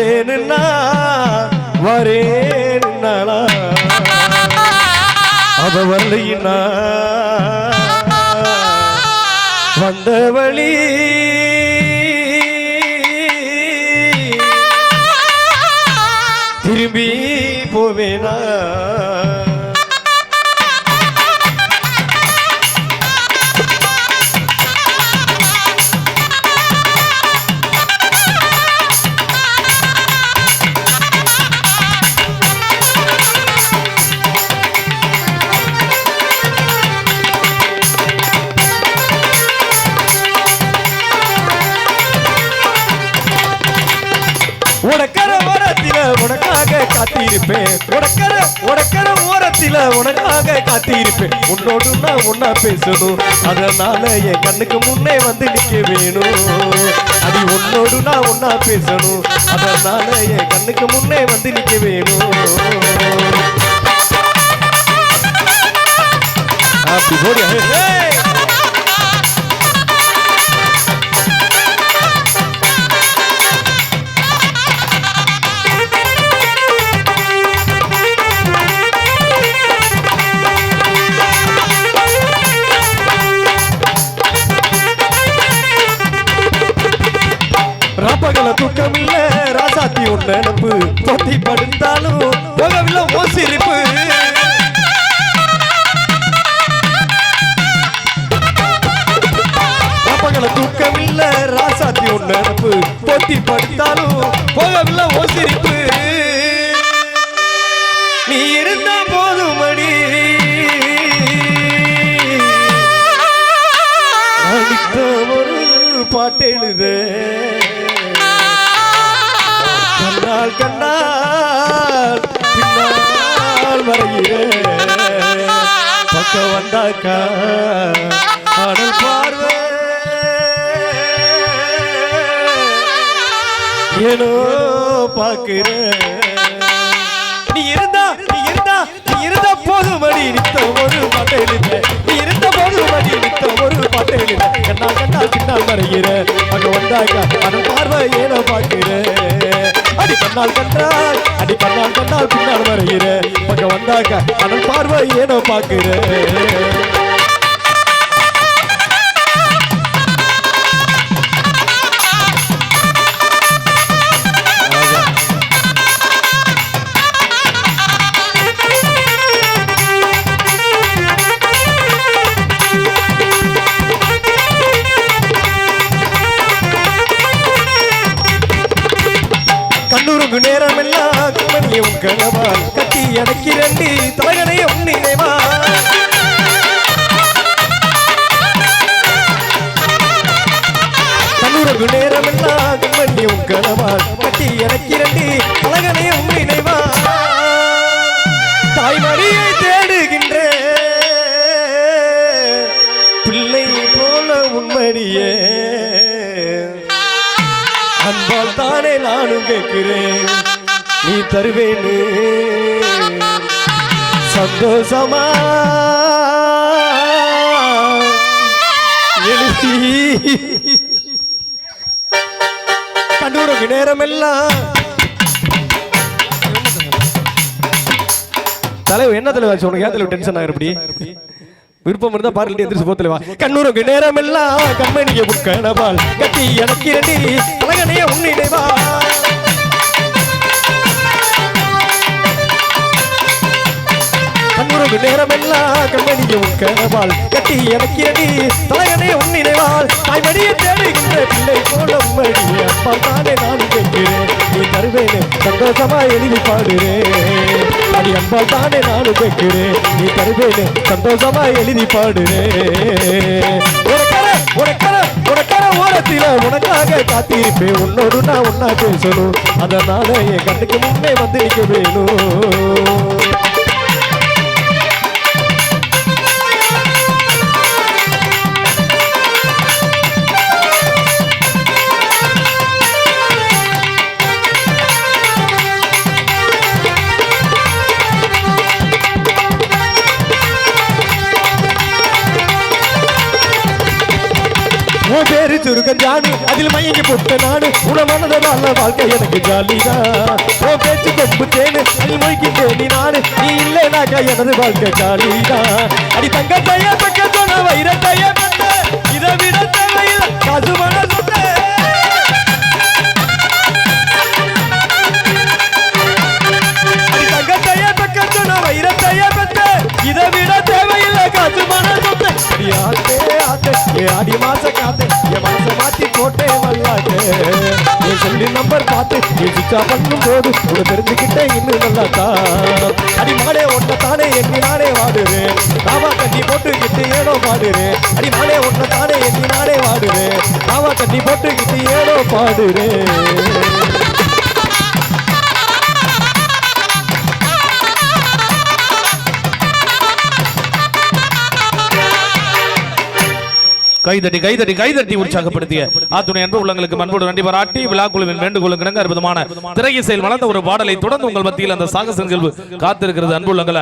வந்தேன்னா வரேன்னா அவ வரலையினா வந்த வழி திரும்பி போவேனா? உனக்கர ஓரத்தில உனக்காக காத்திருப்பேன். உனக்கர உனக்கர ஓரத்தில உனக்காக காத்திருப்பேன். உன்னோடு நான் ஒன்னா பேசணும். அதனால என் கண்ணுக்கு முன்னே வந்து நிக்க வேணும். அது உன்னோடு நான் ஒன்னா பேசணும். அதனால என் கண்ணுக்கு முன்னே வந்து நிக்க வேணும். அப்படி போடி. பகல ராப்பகல தூக்கம் இல்ல ராசாத்தி உன் நினப்பு தொத்தி படுத்தாலும் உகவில ஓ சிரிப்பு ராப்பகல தூக்கம் இல்ல ராசாத்தி உன் நினப்பு தொத்தி படுத்தாலும் உகவில ஓ சிரிப்பு நீ இருந்தா போதும் அடி அடித்த ஒரு வரையிலே. வரையிற பக்கம் வந்தாக்கா அடல் பார்வை. ஏனோ பார்க்கிறேன். நீ இருந்தா நீ இருந்தா நீ இருந்த போது மணி நித்த ஒரு பாட்டையில நீ இருந்த போது மணி நித்த ஒரு பாட்டையில கண்ணா கண்ணா பின்னால் மறைகிற அங்க வந்தாக்கா அதன் பார்வை ஏனோ பார்க்கிறேன். கண்ணால் கண்டால் அடி கண்ணால் கண்டால் பின்னால் மறைகிற பக்கம் வந்தாங்க அதன் பார்வை ஏனோ பார்க்கிறேன் கண்ணூருக்கு நேரம் எல்லாம் கண்மணியும் கனவா கட்டி எனக்கு ரெண்டு தலைகனையும் நினைவா தன்னுறவு நேரம் எல்லாம் கண்மணியும் கனவா கட்டி எனக்கு ரெண்டு தலைகனையும் நினைவா தாய்மடியை தேடுகின்ற. பிள்ளை போல உண்மடியே அன்பால் தானே நானும் கேட்கிறேன். நீ தருவேன்னு சந்தோஷமா? எழுதி. கண்டூருக்கு நேரம் எல்லாம் தலைவர் என்ன தலைவர் உனக்கு ஏன் தலைவர் டென்ஷன் ஆகிற விருப்பம் இருந்தா பாருட்டு எந்திரிச்சு போத்தலைவா கண்ணூருக்கு நேரம் எல்லாம் கண்மணிய முக்கணவால் கட்டி எனக்கு ரெண்டு நானே உன்னிடைவா கண்ணூருக்கு நேரமெல்லாம் கண்மணியும் கண்மணிய கட்டி எனக்கு ரெடி தலைகனே உன்னிடைவாள் தாய்மடியை தேடுகின்ற பிள்ளை போல மடிய அப்பா தானே நான் கேட்கிறேன். நீ தருவேன் சந்தோஷமா எழுதி பாடுறேன் அது அம்பாள் தானே நானும் கேட்கிறேன். நீ தருவேன் சந்தோஷமா எழுதி பாடுறேன் உனக்கர உனக்கர உனக்கர ஓரத்தில உனக்காக காத்திருப்பேன். உன்னோடு நான் உன்னா பேசணும் அதனால என் கண்ணுக்கு முன்னே வந்து வேணும். உன் பேரு ஜானு அதில் மயங்கி போட்ட நாடு உன நல்ல வாழ்க்கை எனக்கு ஜாலிதான் ஓ பேச்சு கொம்பு தேனு அதில் மொய்க்கு தேனி நாடு நீ இல்லைனாக்கா எனது வாழ்க்கை ஜாலிதான் அடி தங்க தங்கத்தைய பக்க சொன்ன வைர பட்ட இதை விட தேவையில்லை காசு மன வைரத்தைய பெத்த இதை விட தேவையில்லை காசு மன சொத்து ஆட்டே ஆட்டே ஆடி மாச காத்தே. மாத்தி போட்டே வல்லாட்டே. சொல்லி நம்பர் பார்த்து நீ சுச்சா பண்ணும் போது உன தெரிஞ்சுக்கிட்டே இன்னும் நல்லாத்தா. அடி மாடே ஒன்ன தானே எண்ணி நானே வாடுவேன் ராவா கட்டி போட்டுக்கிட்டு ஏனோ பாடுறேன் அடி மாடே ஒன்ன தானே எண்ணி நானே வாடுவேன் ராவா கட்டி போட்டுக்கிட்டு ஏனோ பாடுறேன் கைதட்டி கைதட்டி கைதட்டி உற்சாகப்படுத்திய ஆத்துணை அன்பு உள்ளங்களுக்கு மண்போடு நன்றி பாராட்டி விழா குழுவின் வேண்டுகோளுக்கு இணங்க அற்புதமான திரையிசையில் வளர்ந்த ஒரு பாடலை தொடர்ந்து உங்கள் மத்தியில் அந்த சாகச நிகழ்வு காத்திருக்கிறது அன்புள்ளங்கள